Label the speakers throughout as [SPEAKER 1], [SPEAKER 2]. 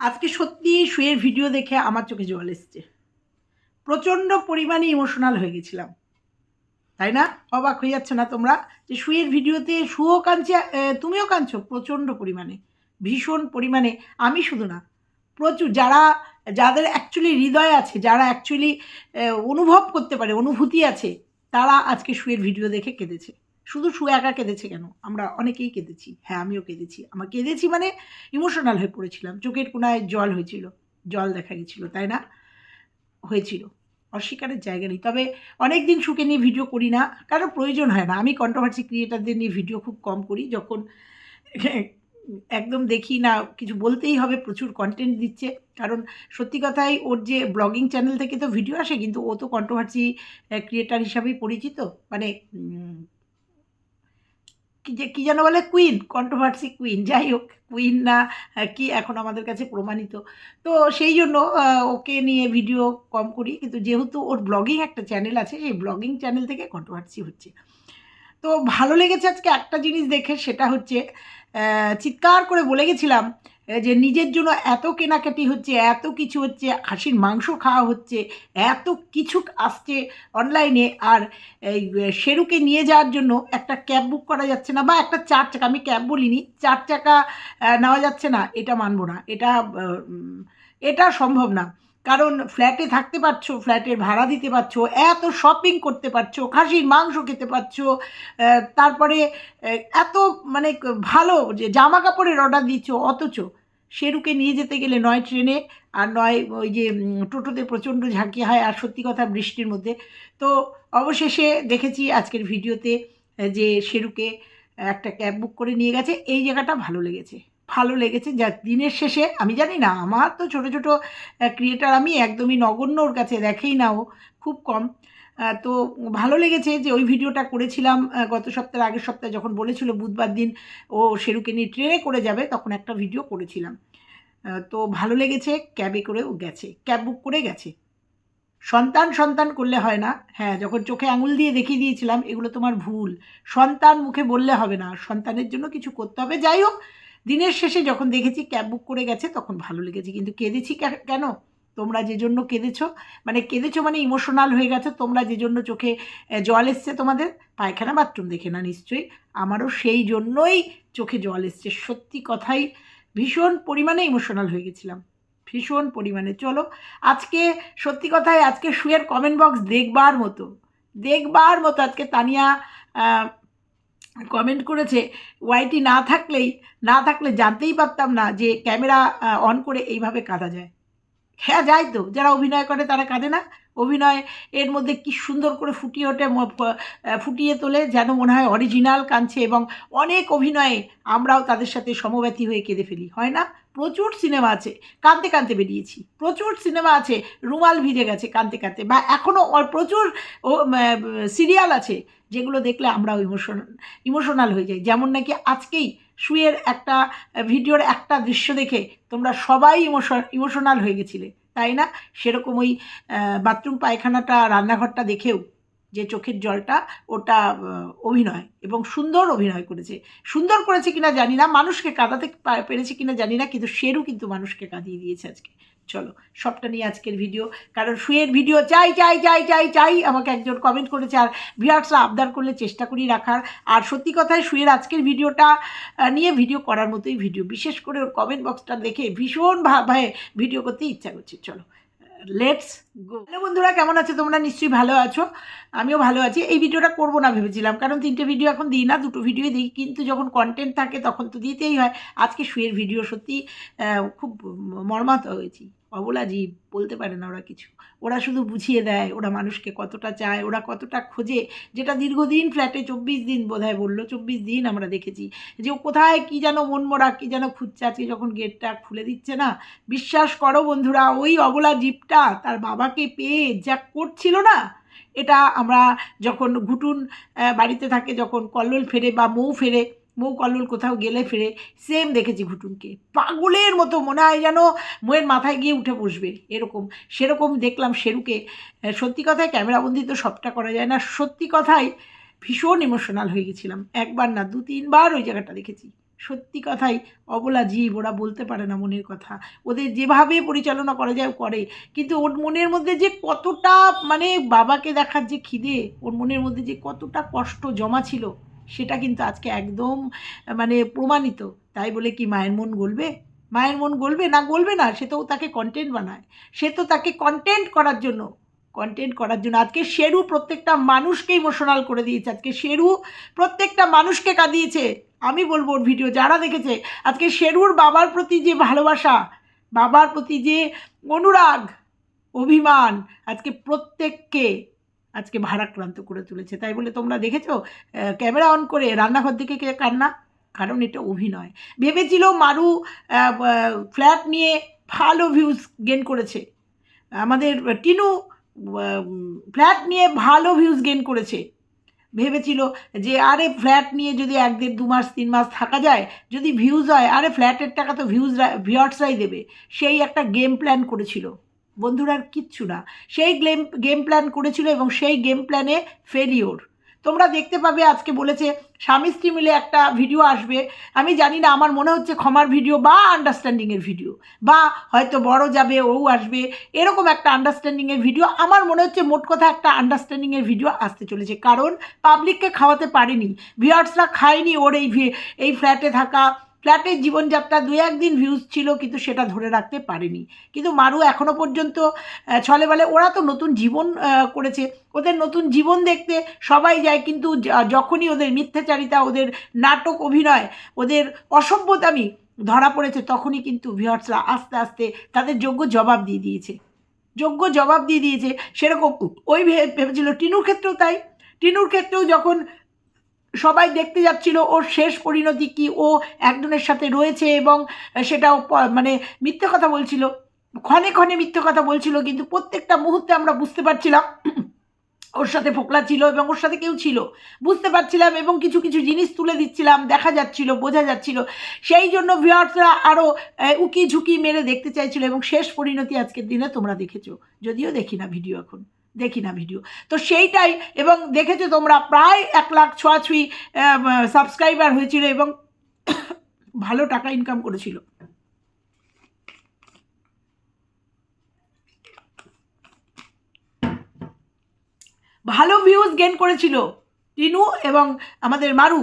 [SPEAKER 1] আজকে সত্যি শুয়ের ভিডিও দেখে আমার চোখে জল এসছে। প্রচণ্ড পরিমাণে ইমোশনাল হয়ে গেছিলাম। তাই না? অবাক হয়ে যাচ্ছে না তোমরা? যে শুয়ের ভিডিওতে শুও কাঁদছে তুমিও কাঁদছো প্রচণ্ড পরিমাণে, ভীষণ পরিমাণে। আমি শুধু না, প্রচুর, যারা, যাদের অ্যাকচুয়ালি হৃদয় আছে, যারা অ্যাকচুয়ালি অনুভব করতে পারে, অনুভূতি আছে, তারা আজকে শুয়ের ভিডিও দেখে কেঁদেছে। শুধু শু একা কেঁদেছে কেন? আমরা অনেকেই কেঁদেছি। হ্যাঁ আমিও কেঁদেছি। আমার কেঁদেছি মানে ইমোশনাল হয়ে পড়েছিলাম। চোখের কোনায় জল হয়েছিল। জল দেখা গেছিল, তাই না? হয়েছিল। অস্বীকারের জায়গা নেই। তবে অনেক দিন শুকে নিয়ে ভিডিও করি না। কারণ প্রয়োজন হয় না। আমি কন্ট্রোভার্সি ক্রিয়েটারদের নিয়ে ভিডিও খুব কম করি। যখন একদম দেখি না, কিছু বলতেই হবে, প্রচুর কন্টেন্ট দিচ্ছে। কারণ সত্যি কথাই ওর যে ব্লগিং চ্যানেল থেকে তো ভিডিও আসে, কিন্তু ও তো কন্ট্রোভার্সি ক্রিয়েটার হিসাবেই পরিচিত। মানে যে, কী যেন বলে কুইন কন্ট্রোভার্সি কুইন যাই হোক কুইন না কি এখন আমাদের কাছে প্রমাণিত। তো সেই জন্য ওকে নিয়ে ভিডিও কম করি, কিন্তু যেহেতু ওর ব্লগিং একটা চ্যানেল আছে, সেই ব্লগিং চ্যানেল থেকে কন্ট্রোভার্সি হচ্ছে। তো ভালো লেগেছে আজকে একটা জিনিস দেখে, সেটা হচ্ছে চিৎকার করে বলে গেছিলাম যে নিজের জন্য এত কেনাকাটি হচ্ছে, এত কিছু হচ্ছে হাসির মাংস খাওয়া হচ্ছে, এত কিছু আসছে অনলাইনে আর এই শেরুকে নিয়ে যাওয়ার জন্য একটা ক্যাব বুক করা যাচ্ছে না বা একটা চার চাকা, আমি ক্যাব বলিনি, চার চাকা নেওয়া যাচ্ছে না, এটা মানবো না, এটা এটা সম্ভব না। কারণ ফ্ল্যাটে থাকতে পারছ ফ্ল্যাটের ভাড়া দিতে পারছ, এত শপিং করতে পারছ, খাসির মাংস খেতে পারছ তারপরে এত মানে ভালো যে জামা কাপড়ের অর্ডার দিচ্ছ অথচ শেরুকে নিয়ে যেতে গেলে নয় ট্রেনে আর নয় ওই যে টোটোতে প্রচণ্ড ঝাঁকি হয় আর সত্যি কথা বৃষ্টির মধ্যে। তো অবশেষে দেখেছি আজকের ভিডিওতে যে শেরুকে একটা ক্যাব বুক করে নিয়ে গেছে। এই জায়গাটা ভালো লেগেছে ভালো লেগেছে। যা দিনের শেষে, আমি জানি না, আমার তো ছোট ছোট ক্রিয়েটার আমি একদমই নগণ্য ওর কাছে দেখেই না ও, খুব কম। তো ভালো লেগেছে যে ওই ভিডিওটা করেছিলাম গত সপ্তাহের আগের সপ্তাহে যখন বলেছিল বুধবার দিন ও শেরুকে নিয়ে ট্রেনে করে যাবে, তখন একটা ভিডিও করেছিলাম। তো ভালো লেগেছে, ক্যাবে করে ও গেছে, ক্যাব বুক করে গেছে। সন্তান সন্তান করলে হয় না হ্যাঁ যখন চোখে আঙুল দিয়ে দেখিয়ে দিয়েছিলাম, এগুলো তোমার ভুল। সন্তান মুখে বললে হবে না, সন্তানের জন্য কিছু করতে হবে। যাই হোক, দিনের শেষে যখন দেখেছি ক্যাব বুক করে গেছে, তখন ভালো লেগেছে। কিন্তু কেঁদেছি কেন? তোমরা যে জন্য কেঁদেছো মানে কেঁদেছো মানে ইমোশনাল হয়ে গেছো, তোমরা যে জন্য চোখে জল এসছে তোমাদের, পায়খানা বাথরুম দেখে না নিশ্চয়ই। আমারও সেই জন্যই চোখে জল এসছে। সত্যি কথাই ভীষণ পরিমাণে ইমোশনাল হয়ে গেছিলাম। ভীষণ পরিমাণে। চলো, আজকে সত্যি কথাই আজকে শুয়ের কমেন্ট বক্স দেখবার মতো দেখবার মতো আজকে তানিয়া কমেন্ট করেছে ওয়াইটি না থাকলেই, না থাকলে জানতেই পারতাম না যে ক্যামেরা অন করে এইভাবে কাঁদা যায়। হ্যাঁ যায় তো, যারা অভিনয় করে তারা কাঁদে না। অভিনয় এর মধ্যে কি সুন্দর করে ফুটিয়ে ওঠে ফুটিয়ে তোলে, যেন মনে হয় অরিজিনাল কাঁদছে এবং অনেক অভিনয়ে আমরাও তাদের সাথে সমব্যথী হয়ে কেঁদে ফেলি, হয় না? প্রচুর সিনেমা আছে, কাঁদতে কাঁদতে বেরিয়েছি। প্রচুর সিনেমা আছে, রুমাল ভিজে গেছে কাঁদতে কাঁদতে বা এখনও প্রচুর সিরিয়াল আছে যেগুলো দেখলে আমরাও ইমোশন ইমোশনাল হয়ে যাই। যেমন নাকি আজকেই শুয়ের একটা ভিডিওর একটা দৃশ্য দেখে তোমরা সবাই ইমোশন, ইমোশনাল হয়ে গেছিলে, তাই না? সেরকম ওই বাথরুম পায়খানাটা, রান্নাঘরটা দেখেও যে চোখের জলটা ওটা অভিনয় এবং সুন্দর অভিনয় করেছে। সুন্দর করেছে কিনা জানি না, মানুষকে কাঁদাতে পেরেছে কিনা জানি না, কিন্তু সেরু কিন্তু মানুষকে কাঁদিয়ে দিয়েছে আজকে। চলো, সবটা নিয়ে আজকের ভিডিও কারণ শুয়ের ভিডিও চাই চাই চাই চাই চাই আমাকে একজন কমেন্ট করেছে, আর ভিউয়ার্সরা আবদার করলে চেষ্টা করি রাখার। আর সত্যি কথায় শুয়ের আজকের ভিডিওটা নিয়ে ভিডিও করার মতোই ভিডিও বিশেষ করে ওর কমেন্ট বক্সটা দেখে ভীষণ ভাবে ভিডিও করতে ইচ্ছা করছে। চলো লেটস গো হ্যালো বন্ধুরা, কেমন আছো? তোমরা নিশ্চয়ই ভালো আছো? আমিও ভালো আছি। এই ভিডিওটা করব না ভেবেছিলাম, কারণ তিনটে ভিডিও এখন দিই না, দুটো ভিডিও দিই। কিন্তু যখন কন্টেন্ট থাকে তখন তো দিতেই হয়। আজকে শুয়ের ভিডিও সত্যি খুব মর্মাহত হয়েছি। অবলা জীব বলতে পারে না ওরা কিছু। ওরা শুধু বুঝিয়ে দেয়, ওরা মানুষকে কতটা চায়, ওরা কতটা খোঁজে। যেটা দীর্ঘদিন ফ্ল্যাটে চব্বিশ দিন বোধহয় বলল, চব্বিশ দিন আমরা দেখেছি যে কোথায় কী যেন মনমরা কী যেন খুঁজছে। আজকে যখন গেটটা খুলে দিচ্ছে না, বিশ্বাস করো বন্ধুরা, ওই অবলা জীবটা তার বাবাকে পেয়ে যা করছিল না, এটা আমরা যখন ঘুটুন বাড়িতে থাকে, যখন কল্লোল ফেরে বা মৌ ফেরে মৌ কল্লোল কোথাও গেলে ফেরে সেম দেখেছি ঘুটুনকে। পাগলের মতো মনে হয় যেন মোয়ের মাথায় গিয়ে উঠে বসবে, এরকম। সেরকম দেখলাম শেরুকে। সত্যি কথায় ক্যামেরাবন্দি তো সবটা করা যায় না। সত্যি কথাই ভীষণ ইমোশনাল হয়ে গেছিলাম। একবার না, দু, তিনবার ওই জায়গাটা দেখেছি। সত্যি কথাই অবলা জীব, ওরা বলতে পারে না মনের কথা। ওদের যেভাবে পরিচালনা করা যায় করে। কিন্তু ওর মনের মধ্যে যে কতটা মানে বাবাকে দেখার যে খিদে, ওর মনের মধ্যে যে কতটা কষ্ট জমা ছিল সেটা কিন্তু আজকে একদম মানে প্রমাণিত। তাই বলে কি মায়ের মন গলবে? মায়ের মন গলবে না গলবে না? সে তো তাকে কন্টেন্ট বানায়। সে তো তাকে কন্টেন্ট করার জন্য কন্টেন্ট করার জন্য। আজকে শেরু প্রত্যেকটা মানুষকে ইমোশনাল করে দিয়েছে। আজকে শেরু প্রত্যেকটা মানুষকে কাঁদিয়েছে। আমি বলব ওর ভিডিও যারা দেখেছে, আজকে শেরুর বাবার প্রতি যে ভালোবাসা, বাবার প্রতি যে অনুরাগ, অভিমান, আজকে প্রত্যেককে আজকে ভারাক্রান্ত করে তুলেছে। তাই বলে তোমরা দেখেছ? ক্যামেরা অন করে রান্নাঘর দিকে কে কান্না? কারণ এটা অভিনয়। ভেবেছিল মারু ফ্ল্যাট নিয়ে ভালো ভিউজ গেন করেছে। আমাদের টিনু ফ্ল্যাট নিয়ে ভালো ভিউজ গেন করেছে। ভেবেছিল যে, আরে ফ্ল্যাট নিয়ে যদি এক দেড় দু মাস, তিন মাস থাকা যায়, যদি ভিউজ হয়, আরে ফ্ল্যাটের টাকা তো ভিউজ ভিউয়ার্সরাই দেবে। সেই একটা গেম প্ল্যান করেছিল। বন্ধুরা আর কিচ্ছু না। সেই গেম গেম প্ল্যান করেছিল এবং সেই গেম প্ল্যানে ফেলিওর তোমরা দেখতে পাবে আজকে বলেছে, স্বামী স্ত্রী মিলে একটা ভিডিও আসবে। আমি জানি না, আমার মনে হচ্ছে ক্ষমার ভিডিও বা আন্ডারস্ট্যান্ডিংয়ের ভিডিও বা হয়তো বড় যাবে ও আসবে। এরকম একটা আন্ডারস্ট্যান্ডিংয়ের ভিডিও আমার মনে হচ্ছে মোট কথা একটা আন্ডারস্ট্যান্ডিংয়ের ভিডিও আসতে চলেছে। কারণ পাবলিককে খাওয়াতে পারেনি। ভিউয়ার্সরা খায়নি ওর এই এই ফ্ল্যাটে থাকা। ফ্ল্যাটের জীবনযাত্রা দু একদিন ভিউজ ছিল, কিন্তু সেটা ধরে রাখতে পারেনি। কিন্তু মারু এখনও পর্যন্ত ছলে বলে ওরা তো নতুন জীবন করেছে। ওদের নতুন জীবন দেখতে সবাই যায়, কিন্তু যখনই ওদের মিথ্যাচারিতা, ওদের নাটক অভিনয়, ওদের অসভ্যতামি ধরা পড়েছে, তখনই কিন্তু ভিউয়ার্সরা আস্তে আস্তে তাদের যোগ্য জবাব দিয়ে দিয়েছে। যোগ্য জবাব দিয়ে দিয়েছে সেরকম। ওই ভেবেছিল টিনুর ক্ষেত্রেও তাই। টিনুর ক্ষেত্রেও যখন সবাই দেখতে যাচ্ছিল ওর শেষ পরিণতি কি, ও একজনের সাথে রয়েছে এবং সেটাও মানে মিথ্যে কথা বলছিল। ক্ষণে ক্ষণে মিথ্যে কথা বলছিল, কিন্তু প্রত্যেকটা মুহূর্তে আমরা বুঝতে পারছিলাম ওর সাথে ফোকলা ছিল এবং ওর সাথে কেউ ছিল। বুঝতে পারছিলাম এবং কিছু কিছু জিনিস তুলে দিচ্ছিলাম, দেখা যাচ্ছিল, বোঝা যাচ্ছিল। সেই জন্য ভিউয়ার্সরা আরও উকি ঝুঁকি মেরে দেখতে চাইছিল এবং শেষ পরিণতি আজকের দিনে তোমরা দেখেছ। যদিও দেখি না ভিডিও এখন। দেখি না ভিডিও তো সেইটাই, এবং দেখেছ তোমরা প্রায় এক লাখ ছোঁয়াছুঁই সাবস্ক্রাইবার হয়েছিল এবং ভালো টাকা ইনকাম করেছিল। ভালো ভিউজ গেন করেছিল টিনু এবং আমাদের মারু।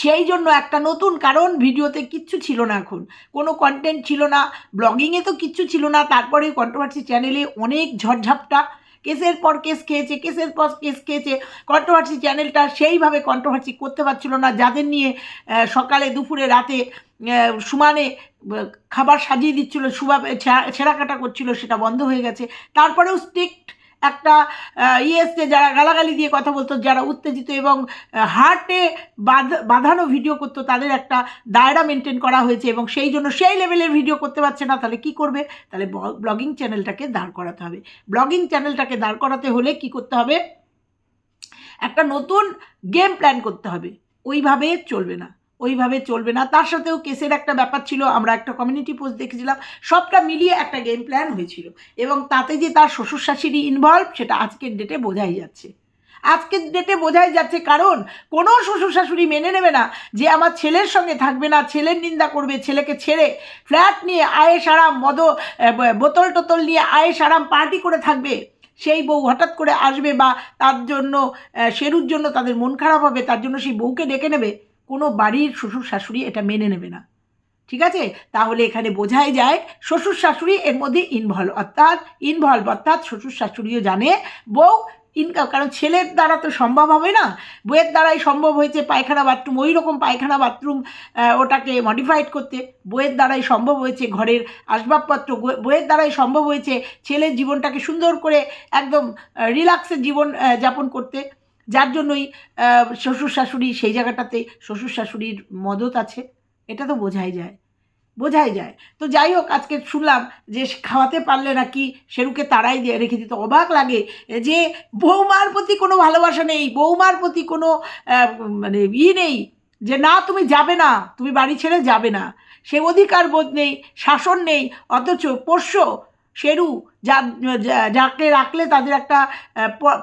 [SPEAKER 1] সেই জন্য একটা নতুন কারণ ভিডিওতে কিচ্ছু ছিল না এখন। কোনো কন্টেন্ট ছিল না ব্লগিংয়ে তো কিচ্ছু ছিল না, তারপরে কন্ট্রোভার্সি চ্যানেলে অনেক ঝড়ঝাপটা কেসের পর কেস খেয়েছে, কেসের পর কেস খেয়েছে। কন্ট্রোভার্সি চ্যানেলটা সেইভাবে কন্ট্রোভার্সি করতে পারছিল না। যাদের নিয়ে সকালে, দুপুরে, রাতে সুমানে খাবার সাজিয়ে দিচ্ছিল সুবা ছেঁড়া কাটা করছিল, সেটা বন্ধ হয়ে গেছে। তারপরেও স্ট্রিক্ট একটা আহ, ইয়ে যারা গালাগালি দিয়ে কথা বলতো যারা উত্তেজিত এবং হার্টে বাঁধানো ভিডিও করতো তাদের একটা দায়রা মেনটেন করা হয়েছে এবং সেই জন্য সেই লেভেলের ভিডিও করতে পারছে না। তাহলে কি করবে? তাহলে ব্লগিং চ্যানেলটাকে দাঁড় করাতে হবে। ব্লগিং চ্যানেলটাকে দাঁড় করাতে হলে কি করতে হবে? একটা নতুন গেম প্ল্যান করতে হবে। ওইভাবে চলবে না। ওইভাবে চলবে না। তার সাথেও কেসের একটা ব্যাপার ছিল, আমরা একটা কমিউনিটি পোস্ট দেখেছিলাম, সবটা মিলিয়ে একটা গেম প্ল্যান হয়েছিল। এবং তাতে যে তার শ্বশুর শাশুড়ি ইনভলভ সেটা আজকের ডেটে বোঝাই যাচ্ছে। আজকের ডেটে বোঝাই যাচ্ছে কারণ, কোনো শ্বশুর শাশুড়ি মেনে নেবে না যে আমার ছেলের সঙ্গে থাকবে না, ছেলের নিন্দা করবে, ছেলেকে ছেড়ে ফ্ল্যাট নিয়ে আয়েস আরাম, মদ বোতল টোতল নিয়ে আয়েস আরাম পার্টি করে থাকবে। সেই বউ হঠাৎ করে আসবে বা তার জন্য শেরুর জন্য তাদের মন খারাপ হবে, তার জন্য সেই বউকে ডেকে নেবে। কোনো বাড়ির শ্বশুর শাশুড়ি এটা মেনে নেবে না। ঠিক আছে? তাহলে এখানে বোঝাই যায়, শ্বশুর শাশুড়ি এর মধ্যে ইনভলভ অর্থাৎ ইনভলভ অর্থাৎ শ্বশুর শাশুড়িও জানে। বউ ইনকাম কারণ ছেলের দ্বারা তো সম্ভব হবে না। বইয়ের দ্বারাই সম্ভব হয়েছে পায়খানা বাথরুম ওই রকম পায়খানা বাথরুম ওটাকে মডিফাইড করতে। বইয়ের দ্বারাই সম্ভব হয়েছে ঘরের আসবাবপত্র বইয়ের দ্বারাই সম্ভব হয়েছে ছেলের জীবনটাকে সুন্দর করে একদম রিল্যাক্সের জীবন যাপন করতে। যার জন্যই শ্বশুর শাশুড়ি সেই জায়গাটাতে শ্বশুর শাশুড়ির মদত আছে, এটা তো বোঝাই যায়। বোঝাই যায়। তো যাই হোক, আজকে শুনলাম যে খাওয়াতে পারলে নাকি শেরুকে তারাই দিয়ে রেখে দিতে অবাক লাগে যে বৌমার প্রতি কোনো ভালোবাসা নেই, বৌমার প্রতি কোনো মানে ই নেই যে না, তুমি যাবে না, তুমি বাড়ি ছেড়ে যাবে না। সে অধিকার বোধ নেই, শাসন নেই, অথচ পোষ্য শেরু যা যাকে রাখলে তাদের একটা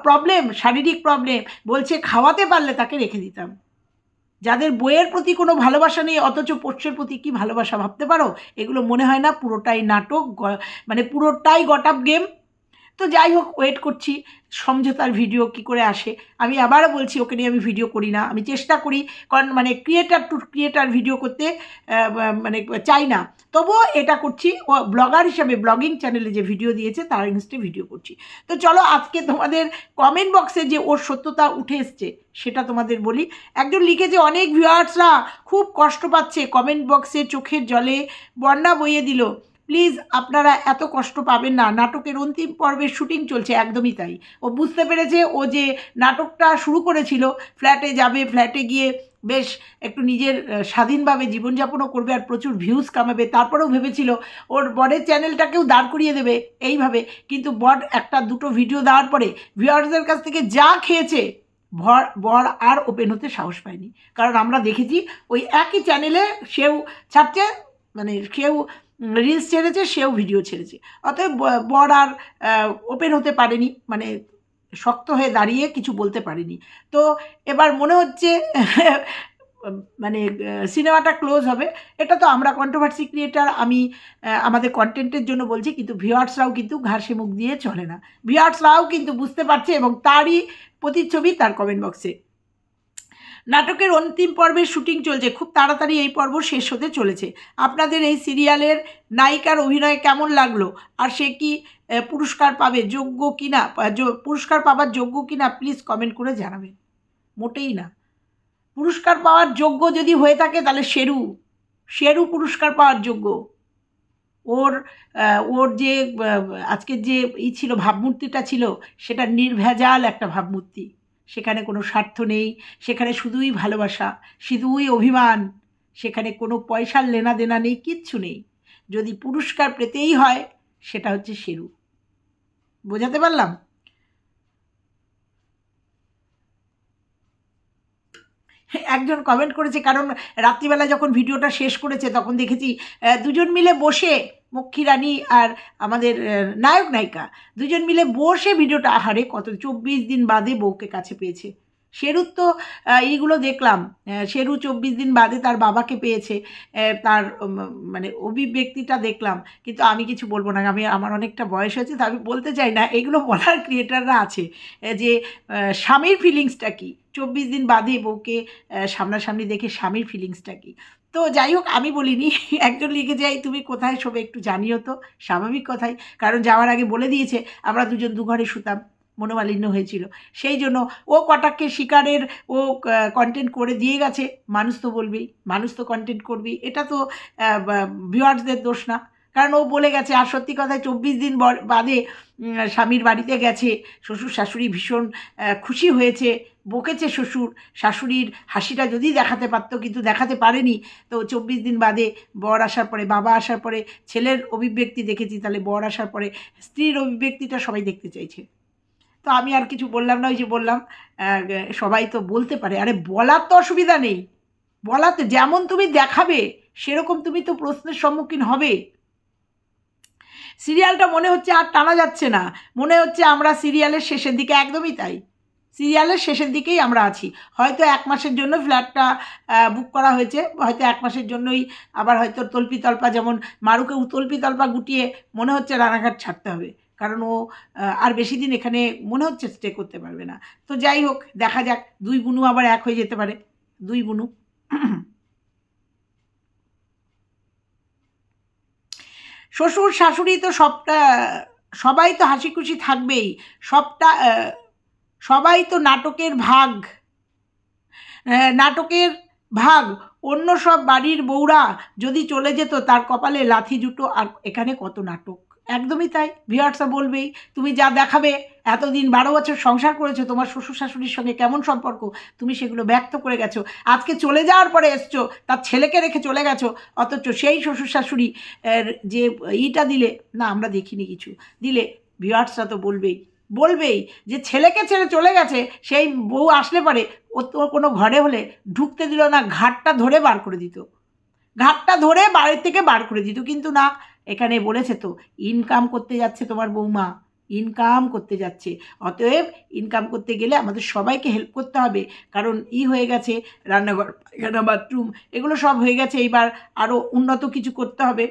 [SPEAKER 1] প্রবলেম শারীরিক প্রবলেম বলছে খাওয়াতে পারলে তাকে রেখে দিতাম। যাদের বইয়ের প্রতি কোনো ভালোবাসা নেই, অথচ পোষ্যের প্রতি কি ভালোবাসা ভাবতে পারো? এগুলো মনে হয় না পুরোটাই নাটক মানে পুরোটাই গটাপ গেম। তো যাই হোক ওয়েট করছি। সমঝোতার ভিডিও কি করে আসে? আমি আবারও বলছি, ওকে নিয়ে আমি ভিডিও করি না। আমি চেষ্টা করি, কারণ মানে ক্রিয়েটার টু ক্রিয়েটার ভিডিও করতে মানে চাই না। তবুও এটা করছি। ও ব্লগার হিসাবে ব্লগিং চ্যানেলে যে ভিডিও দিয়েছে, তার ইনস্টে ভিডিও করছি। তো চলো, আজকে তোমাদের কমেন্ট বক্সে যে ওর সত্যতা উঠে এসছে, সেটা তোমাদের বলি। একজন লিখেছে, অনেক ভিউয়ার্সরা খুব কষ্ট পাচ্ছে। কমেন্ট বক্সে চোখের জলে বন্যা বইয়ে দিল। প্লিজ আপনারা এত কষ্ট পাবেন না। নাটকের অন্তিম পর্বের শুটিং চলছে, একদমই তাই। ও বুঝতে পেরেছে, ও যে নাটকটা শুরু করেছিল ফ্ল্যাটে যাবে ফ্ল্যাটে গিয়ে বেশ একটু নিজের স্বাধীনভাবে জীবনযাপনও করবে আর প্রচুর ভিউজ কামাবে। তারপরেও ভেবেছিল, ওর বরের চ্যানেলটাকেও দাঁড় করিয়ে দেবে, এইভাবে। কিন্তু বর একটা দুটো ভিডিও দেওয়ার পরে ভিউয়ার্সদের কাছ থেকে যা খেয়েছে, ভর, বর আর ওপেন হতে সাহস পায়নি। কারণ আমরা দেখেছি, ওই একই চ্যানেলে সেও ছাড়ছে মানে কেউ রিলস ছেড়েছে, সেও ভিডিও ছেড়েছে। অতএব বর আর ওপেন হতে পারেনি মানে শক্ত হয়ে দাঁড়িয়ে কিছু বলতে পারেনি। তো এবার মনে হচ্ছে মানে সিনেমাটা ক্লোজ হবে। এটা তো আমরা কন্ট্রোভার্সি ক্রিয়েটার আমি আমাদের কন্টেন্টের জন্য বলছি, কিন্তু ভিউয়ার্সরাও কিন্তু ঘাসে মুখ দিয়ে চলে না। ভিউয়ার্সরাও কিন্তু বুঝতে পারছে এবং তারই প্রতিচ্ছবি তার কমেন্ট বক্সে নাটকের অন্তিম পর্বের শুটিং চলছে। খুব তাড়াতাড়ি এই পর্ব শেষ হতে চলেছে। আপনাদের এই সিরিয়ালের নায়িকার অভিনয় কেমন লাগল? আর সে কি পুরস্কার পাবে? যোগ্য কিনা পুরস্কার পাবার যোগ্য কিনা প্লিজ কমেন্ট করে জানাবেন। মোটেই না। পুরস্কার পাওয়ার যোগ্য যদি হয়ে থাকে, তাহলে শেরু। শেরু পুরস্কার পাওয়ার যোগ্য। ওর ওর যে আজকের যে ই ছিল, ভাবমূর্তিটা ছিল, সেটা নির্ভেজাল একটা ভাবমূর্তি। সেখানে কোনো স্বার্থ নেই, সেখানে শুধুই ভালোবাসা, শুধুই অভিমান, সেখানে কোনো পয়সার লেনা দেনা নেই, কিচ্ছু নেই। যদি পুরস্কার পেতেই হয়, সেটা হচ্ছে শেরু বোঝাতে পারলাম? একজন কমেন্ট করেছে, কারণ রাত্রিবেলা যখন ভিডিওটা শেষ করেছে, তখন দেখেছি দুজন মিলে বসে মক্ষী রানী আর আমাদের নায়ক নায়িকা দুজন মিলে বসে ভিডিওটা, আহারে কত, চব্বিশ দিন বাদে বউকে কাছে পেয়েছে। শেরুর তো এইগুলো দেখলাম শেরু চব্বিশ দিন বাদে তার বাবাকে পেয়েছে তার মানে অভিব্যক্তিটা দেখলাম, কিন্তু আমি কিছু বলব না, আমি, আমার অনেকটা বয়স হয়েছে, তো আমি বলতে চাই না, এগুলো বলার ক্রিয়েটাররা আছে যে স্বামীর ফিলিংসটা কী? চব্বিশ দিন বাদে বউকে সামনাসামনি দেখে স্বামীর ফিলিংসটা কী? তো যাই হোক আমি বলিনি, একজন লিখে যাই তুমি কোথায় শোবে একটু জানিও তো, স্বাভাবিক কথাই। কারণ যাওয়ার আগে বলে দিয়েছে, আমরা দুজন দু ঘরে শুতাম, মনোমালিন্য হয়েছিল। সেই জন্য ও কটাক্ষের শিকারের, ও কন্টেন্ট করে দিয়ে গেছে, মানুষ তো বলবেই, মানুষ তো কন্টেন্ট করবেই। এটা তো ভিউয়ার্সদের দোষ না। কারণ ও বলে গেছে, আর সত্যি কথায় চব্বিশ দিন বাদে স্বামীর বাড়িতে গেছে, শ্বশুর শাশুড়ি ভীষণ খুশি হয়েছে, বকেছে শ্বশুর, শাশুড়ির হাসিটা যদি দেখাতে পারতো, কিন্তু দেখাতে পারেনি, তো চব্বিশ দিন বাদে বর আসার পরে, বাবা আসার পরে, ছেলের অভিব্যক্তি দেখেছি, তাহলে বর আসার পরে স্ত্রীর অভিব্যক্তিটা সবাই দেখতে চাইছে। তো আমি আর কিছু বললাম না, ওই যে বললাম সবাই তো বলতে পারে, আরে বলার তো অসুবিধা নেই বলাতে যেমন তুমি দেখাবে, সেরকম তুমি তো প্রশ্নের সম্মুখীন হবে। সিরিয়ালটা মনে হচ্ছে আর টানা যাচ্ছে না। মনে হচ্ছে আমরা সিরিয়ালের শেষের দিকে একদমই তাই। সিরিয়ালের শেষের দিকেই আমরা আছি। হয়তো এক মাসের জন্য ফ্ল্যাটটা বুক করা হয়েছে। হয়তো এক মাসের জন্যই আবার হয়তো তল্পি তল্পা যেমন মারুকে তল্পি তল্পা গুটিয়ে মনে হচ্ছে রানাঘাট ছাড়তে হবে। কারণ ও আর বেশি দিন এখানে মনে হচ্ছে স্টে করতে পারবে না। তো যাই হোক, দেখা যাক। দুই বুনু আবার এক হয়ে যেতে পারে। দুই বুনু। শ্বশুর শাশুড়ি তো সবটা, সবাই তো হাসি খুশি থাকবেই। সবটা সবাই তো নাটকের ভাগ। নাটকের ভাগ। অন্য সব বাড়ির বউরা যদি চলে যেত, তার কপালে লাথি জুটো, আর এখানে কত নাটক? একদমই তাই। ভিউয়ার্সরা বলবেই, তুমি যা দেখাবে, এতদিন বারো বছর সংসার করেছ, তোমার শ্বশুর শাশুড়ির সঙ্গে কেমন সম্পর্ক, তুমি সেগুলো ব্যক্ত করে গেছো। আজকে চলে যাওয়ার পরে এসছো, তার ছেলেকে রেখে চলে গেছো, অথচ সেই শ্বশুর শাশুড়ি, এর যে ইটা দিলে, না, আমরা দেখিনি কিছু, দিলে ভিউয়ার্সরা তো বলবেই বলবেই যে ছেলেকে ছেড়ে চলে গেছে, সেই বউ আসলে পারে, ও তো কোনো ঘরে হলে ঢুকতে দিল না, ঘাটটা ধরে বার করে দিত। ঘাটটা ধরে বাড়ির থেকে বার করে দিত, কিন্তু না এখানে বলেছে তো ইনকাম করতে যাচ্ছে তোমার বৌমা ইনকাম করতে যাচ্ছে। অতএব ইনকাম করতে গেলে আমাদের সবাইকে হেল্প করতে হবে। কারণ ই হয়ে গেছে রান্নাঘর, পায়খানা বাথরুম এগুলো সব হয়ে গেছে। এইবার আরও উন্নত কিছু করতে হবে।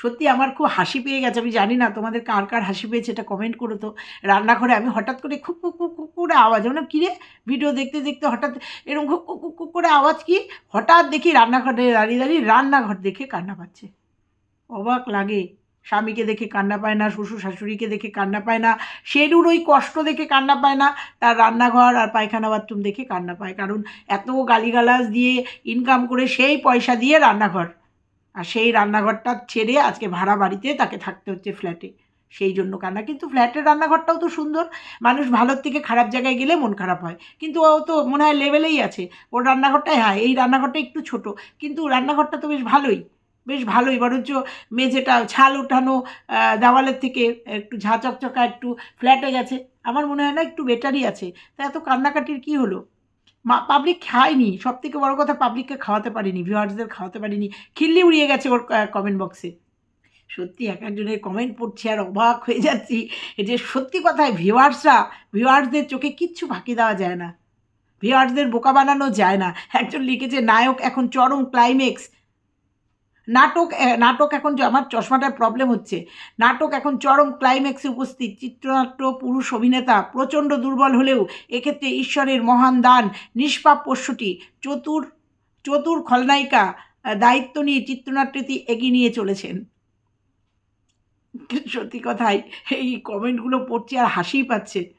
[SPEAKER 1] সত্যি আমার খুব হাসি পেয়ে গেছে, আমি জানি না তোমাদের কার কার হাসি পেয়েছে, এটা কমেন্ট করো তো। রান্নাঘরে আমি হঠাৎ করে খুব খুব খুব খুব করে আওয়াজ মানে কিরে ভিডিও দেখতে দেখতে হঠাৎ এরকম খুব খুব খুব করে আওয়াজ কি? হঠাৎ দেখি রান্নাঘরে দাঁড়িয়ে দাঁড়িয়ে রান্নাঘর দেখে কান্না পাচ্ছে। অবাক লাগে। স্বামীকে দেখে কান্না পায় না, শ্বশুর শাশুড়িকে দেখে কান্না পায় না সেরুর ওই কষ্ট দেখে কান্না পায় না, তার রান্নাঘর আর পায়খানা বাথরুম দেখে কান্না পায়। কারণ এত গালিগালাজ দিয়ে ইনকাম করে সেই পয়সা দিয়ে রান্নাঘর। আর সেই রান্নাঘরটা ছেড়ে আজকে ভাড়া বাড়িতে তাকে থাকতে হচ্ছে ফ্ল্যাটে। সেই জন্য কান্না কিন্তু ফ্ল্যাটের রান্নাঘরটাও তো সুন্দর, মানুষ ভালোর থেকে খারাপ জায়গায় গেলে মন খারাপ হয়। কিন্তু ও তো মনে হয় লেভেলেই আছে। ওর রান্নাঘরটাই হ্যাঁ এই রান্নাঘরটা একটু ছোট, কিন্তু রান্নাঘরটা তো বেশ ভালোই বেশ ভালোই। বরঞ্চ মেঝেটা, ছাল উঠানো দেওয়ালের থেকে একটু ঝা চকচকা একটু ফ্ল্যাটে গেছে। আমার মনে হয় না একটু বেটারই আছে। তা এত কান্নাকাটির কী হলো? পাবলিক খায়নি। সব থেকে বড় কথা পাবলিককে খাওয়াতে পারিনি ভিউয়ার্সদের খাওয়াতে পারিনি। খিল্লি উড়িয়ে গেছে ওর কমেন্ট বক্সে সত্যি এক একজনের কমেন্ট পড়ছি আর অবাক হয়ে যাচ্ছি যে সত্যি কথায় ভিউয়ার্সরা ভিউয়ার্সদের চোখে কিচ্ছু ফাঁকি দেওয়া যায় না। ভিউয়ার্সদের বোকা বানানো যায় না। একজন লিখেছে, নায়ক এখন চরম ক্লাইম্যাক্স নাটক নাটক এখন আমার চশমাটার প্রবলেম হচ্ছে। নাটক এখন চরম ক্লাইম্যাক্সে উপস্থিত। চিত্রনাট্য, পুরুষ অভিনেতা প্রচণ্ড দুর্বল হলেও এক্ষেত্রে ঈশ্বরের মহান দান, নিষ্পাপ পোষ্যটি চতুর চতুর খলনায়িকা দায়িত্ব নিয়ে চিত্রনাট্যটি এগিয়ে নিয়ে চলেছেন। সত্যি কথাই এই কমেন্টগুলো পড়ছি আর হাসিই পাচ্ছে।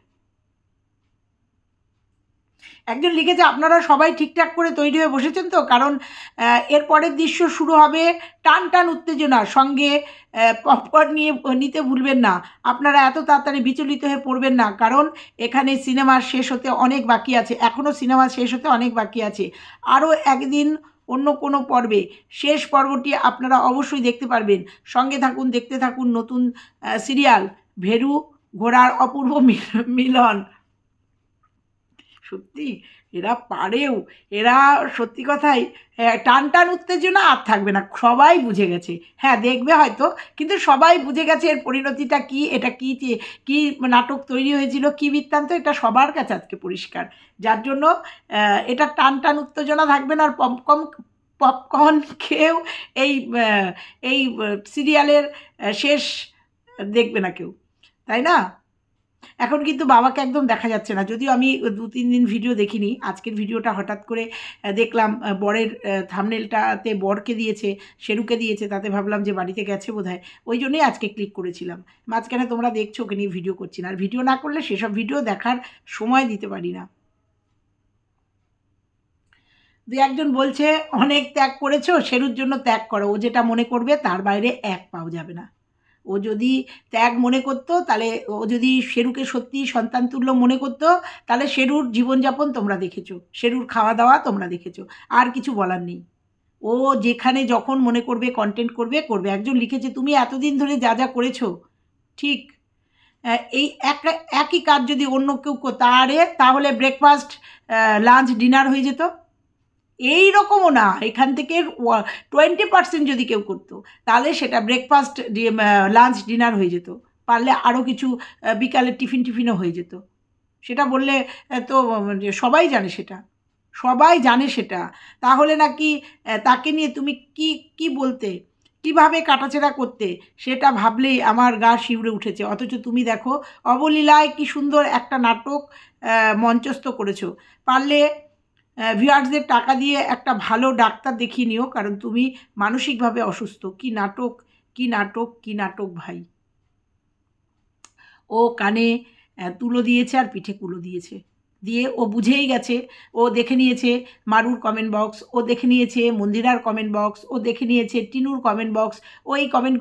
[SPEAKER 1] একজন লিখেছে আপনারা সবাই ঠিকঠাক করে তৈরি হয়ে বসেছেন তো, কারণ এর পরের দৃশ্য শুরু হবে টান টান উত্তেজনা সঙ্গে পপকর্ন নিয়ে, নিতে ভুলবেন না। আপনারা এত তাড়াতাড়ি বিচলিত হয়ে পড়বেন না, কারণ এখানে সিনেমা শেষ হতে অনেক বাকি আছে এখনও সিনেমা শেষ হতে অনেক বাকি আছে। আরও একদিন অন্য কোনো পর্বে, শেষ পর্বটি আপনারা অবশ্যই দেখতে পারবেন। সঙ্গে থাকুন, দেখতে থাকুন নতুন সিরিয়াল, ভেরু ঘোড়ার অপূর্ব মিলন। সত্যি? এরা পারেও। এরা সত্যি কথাই টান টান উত্তেজনা আর থাকবে না। সবাই বুঝে গেছে। হ্যাঁ দেখবে হয়তো, কিন্তু সবাই বুঝে গেছে এর পরিণতিটা কি, এটা কি কি নাটক তৈরি হয়েছিল, কি বৃত্তান্ত, এটা সবার কাছে আজকে পরিষ্কার। যার জন্য এটা টান টান উত্তেজনা থাকবে না। আর পপকর্ন পপকর্ন খেয়েও এই এই সিরিয়ালের শেষ দেখবে না কেউ। তাই না? এখন কিন্তু বাবাকে একদম দেখা যাচ্ছে না। যদিও আমি দু, তিন দিন ভিডিও দেখিনি, আজকের ভিডিওটা হঠাৎ করে দেখলাম বরের থামনেলটাতে বরকে দিয়েছে শেরুকে দিয়েছে, তাতে ভাবলাম যে বাড়িতে গেছে বোধহয়। ওই জন্যই আজকে ক্লিক করেছিলাম। মাঝখানে তোমরা দেখছ ওকে নিয়ে ভিডিও করছি না। আর ভিডিও না করলে সেসব ভিডিও দেখার সময় দিতে পারি না। দু, একজন বলছে, অনেক ত্যাগ করেছ শেরুর জন্য ত্যাগ করো। ও যেটা মনে করবে, তার বাইরে এক পাও যাবে না। ও যদি ত্যাগ মনে করতো, তাহলে ও যদি শেরুকে সত্যি সন্তানতুল্য মনে করতো, তাহলে শেরুর জীবনযাপন তোমরা দেখেছ, শেরুর খাওয়া দাওয়া তোমরা দেখেছ, আর কিছু বলার নেই। ও যেখানে যখন মনে করবে কন্টেন্ট করবে করবে। একজন লিখেছে, তুমি এতদিন ধরে যা যা করেছ, ঠিক এই এক, একই কাজ যদি অন্য কেউ আরে তাহলে ব্রেকফাস্ট লাঞ্চ ডিনার হয়ে যেত। এই রকমও না। এখান থেকে টোয়েন্টি পার্সেন্ট যদি কেউ করতো, তাহলে সেটা ব্রেকফাস্ট লাঞ্চ ডিনার হয়ে যেত। পারলে আরও কিছু বিকালে টিফিন টিফিনও হয়ে যেত। সেটা বললে তো সবাই জানে সেটা। সবাই জানে সেটা। তাহলে নাকি তাকে নিয়ে তুমি কি কি বলতে, কীভাবে কাটাছেড়া করতে, সেটা ভাবলেই আমার গা শিউরে উঠেছে। অথচ তুমি দেখো, অবলীলায় কি সুন্দর একটা নাটক মঞ্চস্থ করেছ। পারলে ভিউয়ার্সদের টাকা দিয়ে একটা ভালো ডাক্তার দেখিয়ে নিও, কারণ তুমি মানসিকভাবে অসুস্থ। কি নাটক কি নাটক কি নাটক ভাই? ও কানে তুলো দিয়েছে আর পিঠে কুলো দিয়েছে। দিয়ে ও বুঝেই গেছে ও দেখে নিয়েছে মারুর কমেন্ট বক্স ও দেখে নিয়েছে মন্দিরার কমেন্ট বক্স ও দেখে নিয়েছে টিনুর কমেন্ট বক্স ও এই কমেন্ট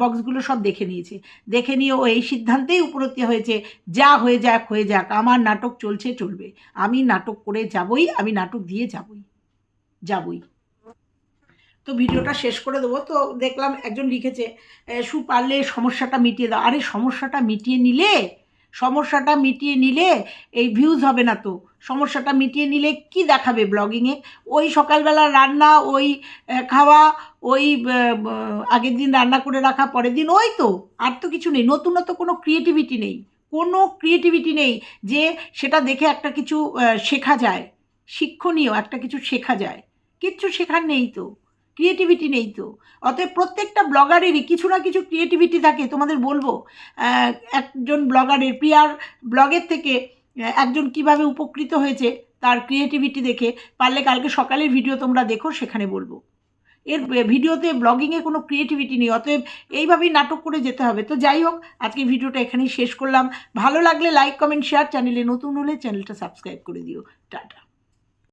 [SPEAKER 1] বক্সগুলো সব দেখে নিয়েছে। দেখে নিয়ে ও এই সিদ্ধান্তেই উপলব্ধি হয়েছে যা হয়ে যাক হয়ে যাক আমার নাটক চলছে চলবে। আমি নাটক করে যাবই আমি নাটক দিয়ে যাবই যাবই। তো ভিডিওটা শেষ করে দেবো। তো দেখলাম একজন লিখেছে "এ, সু পারলে সমস্যাটা মিটিয়ে দাও। আরে সমস্যাটা মিটিয়ে নিলে সমস্যাটা মিটিয়ে নিলে এই ভিউজ হবে না তো। সমস্যাটা মিটিয়ে নিলে কি দেখাবে ব্লগিংয়ে ওই সকালবেলা রান্না, ওই খাওয়া, ওই আগের দিন রান্না করে রাখা, পরের দিন ওই তো। আর তো কিছু নেই। নতুনত্ব কোনো ক্রিয়েটিভিটি নেই। কোনো ক্রিয়েটিভিটি নেই যে সেটা দেখে একটা কিছু শেখা যায়। শিক্ষণীয় একটা কিছু শেখা যায়। কিচ্ছু শেখার নেই তো। ক্রিয়েটিভিটি নেই তো। অতএব প্রত্যেকটা ব্লগারেরই কিছু না কিছু ক্রিয়েটিভিটি থাকে, তোমাদের বলব। একজন ব্লগারের প্রিয়ার ব্লগের থেকে একজন কীভাবে উপকৃত হয়েছে তার ক্রিয়েটিভিটি দেখে, পারলে কালকে সকালের ভিডিও তোমরা দেখো, সেখানে বলব। এর ভিডিওতে ব্লগিংয়ে কোনো ক্রিয়েটিভিটি নেই, অতএব এইভাবেই নাটক করে যেতে হবে। তো যাই হোক, আজকে ভিডিওটা এখানেই শেষ করলাম। ভালো লাগলে লাইক কমেন্ট শেয়ার চ্যানেলে নতুন হলে চ্যানেলটা সাবস্ক্রাইব করে দিও। টাটা।